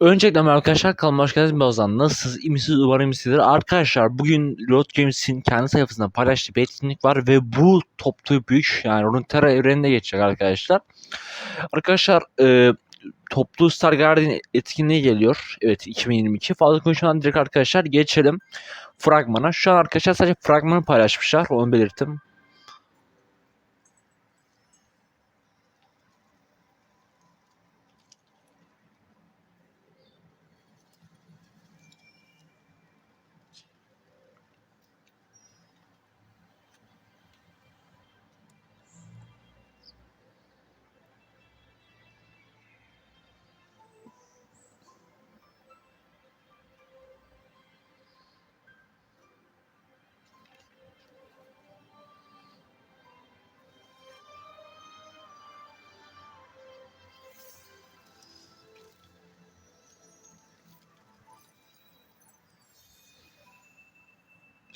Öncelikle arkadaşlar kanalıma hoş geldiniz. Birazdan nasılsınız? İyi misiniz? Umarım iyisinizdir. Arkadaşlar bugün Riot Games'in kendi sayfasında paylaştığı bir etkinlik var ve bu toplu büyük yani Runeterra evreninde geçecek arkadaşlar. Arkadaşlar e, toplu Star Guardian etkinliği geliyor. Evet 2022. Fazla konuşmadan direkt arkadaşlar geçelim fragmana. Şu an arkadaşlar sadece fragmanı paylaşmışlar. Onu belirttim.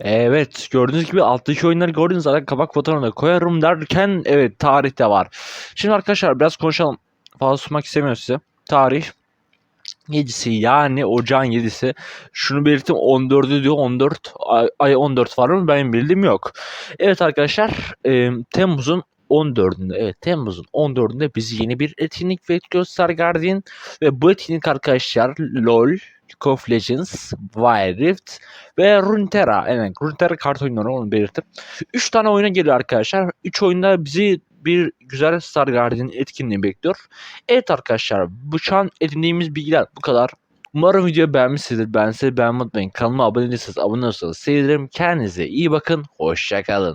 Evet gördüğünüz gibi alttaki oyunları gördüğünüz zaten kabak fotoğrafına koyarım derken evet tarihte var. Şimdi arkadaşlar biraz konuşalım. Fazla susmak istemiyorum size. Tarih 7'si yani ocağın 7'si. Şunu belirttim 14'ü diyor 14 ay, ay 14 var mı benim bildiğim yok. Evet arkadaşlar e, Temmuz'un 14'ünde evet Temmuz'un 14'ünde bizi yeni bir etkinlik bekliyor Star Guardian ve bu etkinlik arkadaşlar LoL, League of Legends, Wild Rift ve Runeterra. Evet Runeterra kart oyunları onu belirttim. 3 tane oyuna geliyor arkadaşlar. 3 oyunda bizi bir güzel Star Guardian etkinliği bekliyor. Evet arkadaşlar bu şu an edindiğimiz bilgiler bu kadar. Umarım videoyu beğenmişsinizdir. Ben size beğenmeyi unutmayın. Kanalıma abone değilseniz abone olursanız sevinirim. Kendinize iyi bakın. Hoşçakalın.